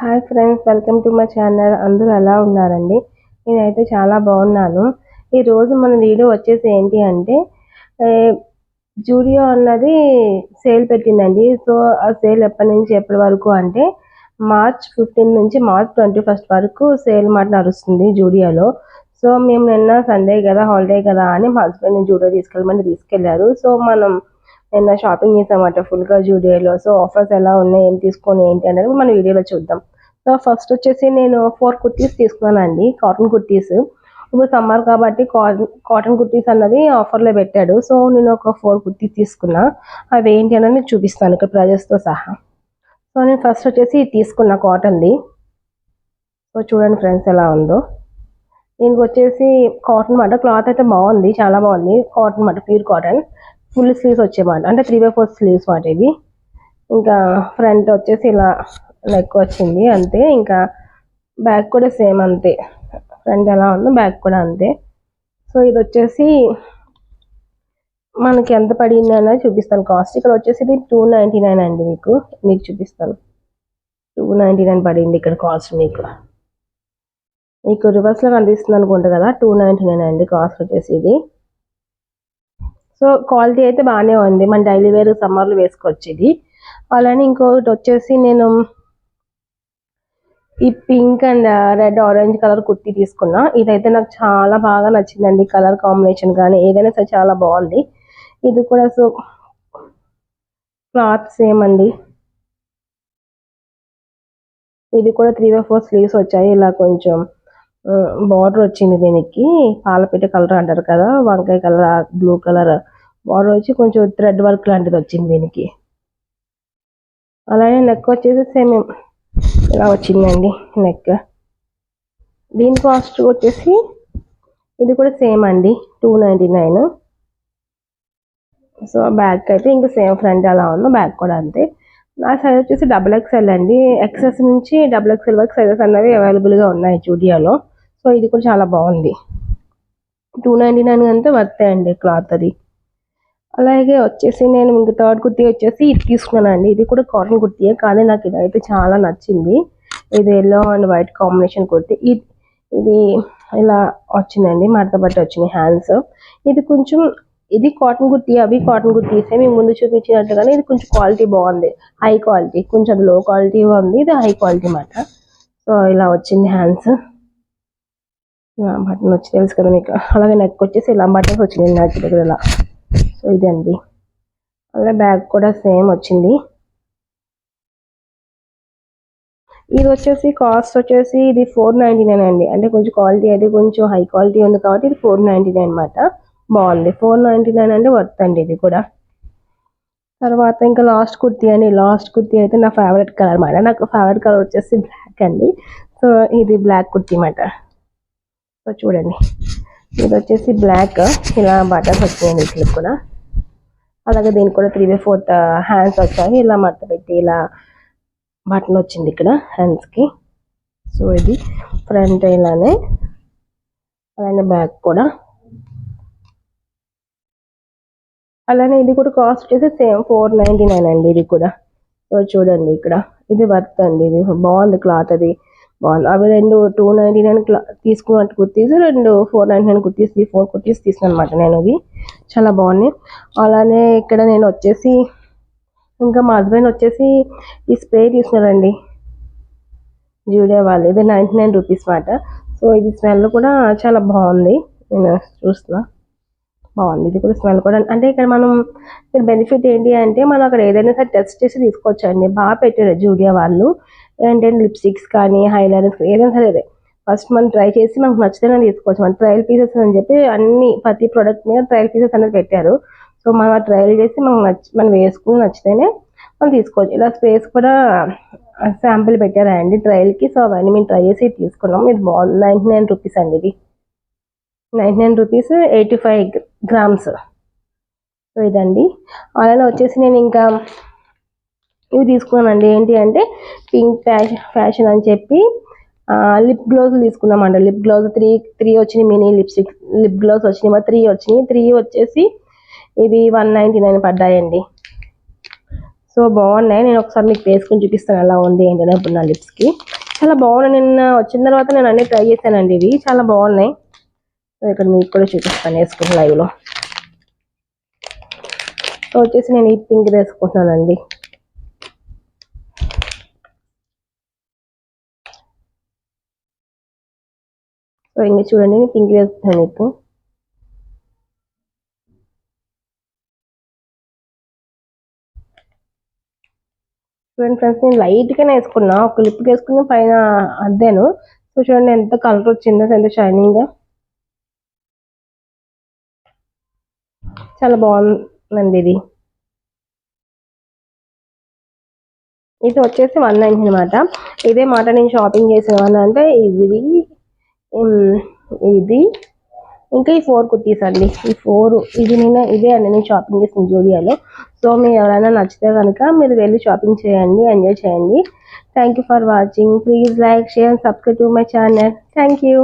Hi friends welcome to my channel. అందరూ ఎలా ఉన్నారండి? నేనైతే చాలా బాగున్నాను. ఈరోజు మన వీడియో వచ్చేసి ఏంటి అంటే జూడియో అన్నది సేల్ పెట్టిందండి. సో ఆ సేల్ ఎప్పటి నుంచి ఎప్పటి వరకు అంటే మార్చ్ ఫిఫ్టీన్ నుంచి మార్చ్ ట్వంటీ ఫస్ట్ వరకు సేల్ మాట నడుస్తుంది జూడియోలో. సో మేము నిన్న సండే కదా హాలిడే కదా అని మా హస్బెండ్ని జూడియో తీసుకెళ్ళమని తీసుకెళ్ళారు సో మనం నిన్న షాపింగ్ చేసామట ఫుల్గా జూడియోలో. సో ఆఫర్స్ ఎలా ఉన్నాయి ఏం తీసుకొని ఏంటి అనేది మన వీడియోలో చూద్దాం. సో ఫస్ట్ వచ్చేసి నేను ఫోర్ కుర్తీస్ తీసుకున్నానండి కాటన్ కుర్తీస్. ఇప్పుడు సమ్మర్ కాబట్టి కాటన్ కుర్తీస్ అన్నది ఆఫర్లో పెట్టాడు. సో నేను ఒక ఫోర్ కుర్తీస్ తీసుకున్నా. అవి ఏంటి అనేది చూపిస్తాను ఇక్కడ ప్రైజెస్తో సహా. సో నేను ఫస్ట్ వచ్చేసి తీసుకున్నా కాటన్ది. సో చూడండి ఫ్రెండ్స్ ఎలా ఉందో. దీనికి వచ్చేసి కాటన్ మాట క్లాత్ అయితే బాగుంది చాలా బాగుంది. కాటన్ మాట ప్యూర్ కాటన్. ఫుల్ స్లీవ్స్ వచ్చేమాట. అంటే త్రీ బై ఫోర్ స్లీవ్స్ మాట ఇవి ఇంకా ఫ్రంట్ వచ్చేసి ఇలా నెక్ వచ్చింది అంతే. ఇంకా బ్యాక్ కూడా సేమ్ అంతే. ఫ్రంట్ ఎలా ఉందో బ్యాక్ కూడా అంతే. సో ఇది వచ్చేసి మనకి ఎంత పడింది అనేది చూపిస్తాను. కాస్ట్ ఇక్కడ వచ్చేసి ఇది టూ నైంటీ నైన్ అండి మీకు. మీకు చూపిస్తాను. టూ నైంటీ నైన్ పడింది ఇక్కడ కాస్ట్ మీకు. మీకు రివర్స్లో కనిపిస్తుంది అనుకుంటా కదా టూ నైంటీ నైన్ అండి కాస్ట్ వచ్చేసి ఇది సో క్వాలిటీ అయితే బాగానే ఉంది. మన డైలీ వేర్ సమ్మర్లో వేసుకోవచ్చు ఇది అలానే ఇంకోటి వచ్చేసి నేను ఈ pink and red orange colour kurti తీసుకున్నా. ఇదైతే నాకు చాలా బాగా నచ్చిందండి కలర్ కాంబినేషన్ కానీ ఏదైనా సరే చాలా బాగుంది. ఇది కూడా సో క్లాత్ సేమ్ అండి. ఇది కూడా త్రీ బై ఫోర్ స్లీవ్స్ వచ్చాయి. ఇలా కొంచెం బార్డర్ వచ్చింది దీనికి. పాలపీట కలర్ అంటారు కదా వంకాయ కలర్ బ్లూ కలర్ బార్డర్ వచ్చి కొంచెం థ్రెడ్ వర్క్ లాంటిది వచ్చింది దీనికి. అలానే నెక్ వచ్చేసి సేమ్ ఇలా వచ్చిందండి నెక్ దీని కాస్ట్ వచ్చేసి ఇది కూడా సేమ్ అండి two ninety nine so back అయితే ఇంకా సేమ్ ఫ్రంట్ అలా ఉందో బ్యాక్ కూడా అంతే. నా సైజ్ వచ్చేసి డబుల్ ఎక్స్ఎల్ అండి. ఎక్సెస్ నుంచి డబుల్ ఎక్స్ఎల్ వరకు సైజెస్ అనేవి అవైలబుల్గా ఉన్నాయి జూడియోలో. సో ఇది కూడా చాలా బాగుంది. టూ నైంటీ నైన్ అంతా వర్తే అండి క్లాత్ అది. అలాగే వచ్చేసి నేను ఇంక థర్డ్ కుర్తీ వచ్చేసి ఇది తీసుకున్నానండి. ఇది కూడా కాటన్ కుర్తీయే కానీ నాకు ఇదైతే చాలా నచ్చింది. ఇది yellow and white combination kurti. ఇది ఇది ఇలా వచ్చిందండి. మడత బట్టి వచ్చినాయి హ్యాండ్స్ ఇది కొంచెం ఇది కాటన్ కుర్తీ అవి కాటన్ కుర్తీసే. మేము ముందు చూపించినట్టుగానే ఇది కొంచెం క్వాలిటీ బాగుంది. హై క్వాలిటీ కొంచెం అది లో క్వాలిటీ ఉంది. ఇది హై క్వాలిటీ మాట. సో ఇలా వచ్చింది హ్యాండ్స్ బటన్ వచ్చి తెలుసు కదా మీకు. అలాగే నెక్ వచ్చేసి ఇలా బటన్స్ వచ్చినాయి నెక్ దగ్గర ఇలా. సో ఇదండి. అలాగే బ్యాగ్ కూడా సేమ్ వచ్చింది. ఇది వచ్చేసి కాస్ట్ వచ్చేసి ఇది ఫోర్ నైంటీ నైన్ అండి. అంటే కొంచెం క్వాలిటీ అయితే కొంచెం హై క్వాలిటీ ఉంది కాబట్టి ఇది ఫోర్ నైంటీ నైన్ అనమాట బాగుంది. ఫోర్ నైంటీ నైన్ అంటే వర్త్ అండి ఇది కూడా. తర్వాత ఇంకా లాస్ట్ కుర్తీ అండి. లాస్ట్ కుర్తీ అయితే నా ఫేవరెట్ కలర్ అనమాట నాకు ఫేవరెట్ కలర్ వచ్చేసి బ్లాక్ అండి. సో ఇది బ్లాక్ కుర్తీ అనమాట సో చూడండి. ఇది వచ్చేసి బ్లాక్ ఇలా బటన్స్ వచ్చాయండి ఇట్లా కూడా. అలాగే దీనికి కూడా త్రీ బై ఫోర్త్ హ్యాండ్స్ వచ్చాయి. ఇలా మడత పెట్టి ఇలా బటన్ వచ్చింది ఇక్కడ హ్యాండ్స్కి సో ఇది ఫ్రంట్ ఇలానే అలానే బ్యాక్ కూడా. అలానే ఇది కూడా కాస్ట్ వచ్చేసి సేమ్ ఫోర్ నైంటీ నైన్ అండి ఇది కూడా. సో చూడండి ఇక్కడ ఇది వర్త్ అండి. ఇది బాగుంది క్లాత్ అది. బాగుంది అవి రెండు టూ నైంటీ నైన్ తీసుకున్నట్టు కుర్తీస్ రెండు four ninety nine kurtis four kurtis తీసుకున్నాను అనమాట నేను ఇది చాలా బాగున్నాయి. అలానే ఇక్కడ నేను వచ్చేసి ఇంకా మా హస్బెండ్ వచ్చేసి ఈ స్ప్రే తీసుకున్నారండి జూడియో వాళ్ళు ఇది నైంటీ నైన్ రూపీస్ మాట. సో ఇది స్మెల్ కూడా చాలా బాగుంది. నేను చూస్తున్నా. బాగుంది. ఇది కూడా స్మెల్ కూడా. అంటే ఇక్కడ మనం ఇక్కడ బెనిఫిట్ ఏంటి అంటే మనం అక్కడ ఏదైనా సరే టెస్ట్ చేసి తీసుకోవచ్చండి. బాగా పెట్టారు జూడియా వాళ్ళు. ఏంటంటే లిప్స్టిక్స్ కానీ హైలైనర్స్ ఏదైనా సరే ఫస్ట్ మనం ట్రై చేసి మనకు నచ్చితేనే తీసుకోవచ్చు. మన ట్రయల్ పీసెస్ అని చెప్పి అన్ని ప్రతి ప్రోడక్ట్ మీద ట్రయల్ పీసెస్ అనేది పెట్టారు. సో మనం ఆ ట్రయల్ చేసి మనకు నచ్చి మనం వేసుకుని నచ్చితేనే మనం తీసుకోవచ్చు. ఇలా స్పేస్ కూడా శాంపిల్ పెట్టారండి. ట్రయల్కి సో అవన్నీ మేము ట్రై చేసి తీసుకున్నాం. ఇది బాగుంది. నైంటీ నైన్ రూపీస్ అండి ఇది. Ninety nine rupees eighty five grams so ఇదండి. అలానే వచ్చేసి నేను ఇంకా ఇవి తీసుకున్నానండి. ఏంటి అంటే పింక్ ఫ్యాషన్ ఫ్యాషన్ అని చెప్పి లిప్ గ్లోవ్స్ తీసుకున్నామండి. లిప్ గ్లోవ్స్ త్రీ త్రీ వచ్చినాయి మినీ లిప్స్టిక్ లిప్ గ్లోవ్స్ వచ్చినాయి మా త్రీ వచ్చినాయి. త్రీ వచ్చేసి ఇవి వన్ నైంటీ నైన్ పడ్డాయండి. సో బాగున్నాయి. నేను ఒకసారి మీకు వేసుకొని చూపిస్తాను ఎలా ఉంది ఏంటనే ఇప్పుడు నా లిప్స్కి. చాలా బాగున్నాయి. నిన్న వచ్చిన తర్వాత నేను అన్ని ట్రై చేశానండి ఇవి. చాలా బాగున్నాయి. సో ఇక్కడ మీకు కూడా చూపిస్తాను వేసుకుని లైవ్లో. సో వచ్చేసి నేను ఈ పింక్ వేసుకుంటున్నానండి. ఇంకా చూడండి నేను పింక్ వేస్తాను ఇప్పుడు చూడండి ఫ్రెండ్స్ నేను లైట్గానే వేసుకున్నా. ఒక లిప్ వేసుకుని పైన అద్దాను. సో చూడండి ఎంత కలర్ వచ్చిందో ఎంత షైనింగ్గా చాలా బాగుందండి ఇది. ఇది వచ్చేసి వన్ నైన్టీ అనమాట ఇదే మాట నేను షాపింగ్ చేసేవాడిని అంటే ఇది ఇది. ఇంకా ఈ ఫోర్ కుర్తీస్ అండి. ఈ ఫోర్ ఇది నేను ఇదే అండి. నేను షాపింగ్ చేసిన జూడియాలో. సో మీరు ఎవరైనా నచ్చితే కనుక మీరు వెళ్ళి షాపింగ్ చేయండి ఎంజాయ్ చేయండి. Thank you for watching please like share subscribe to my channel thank you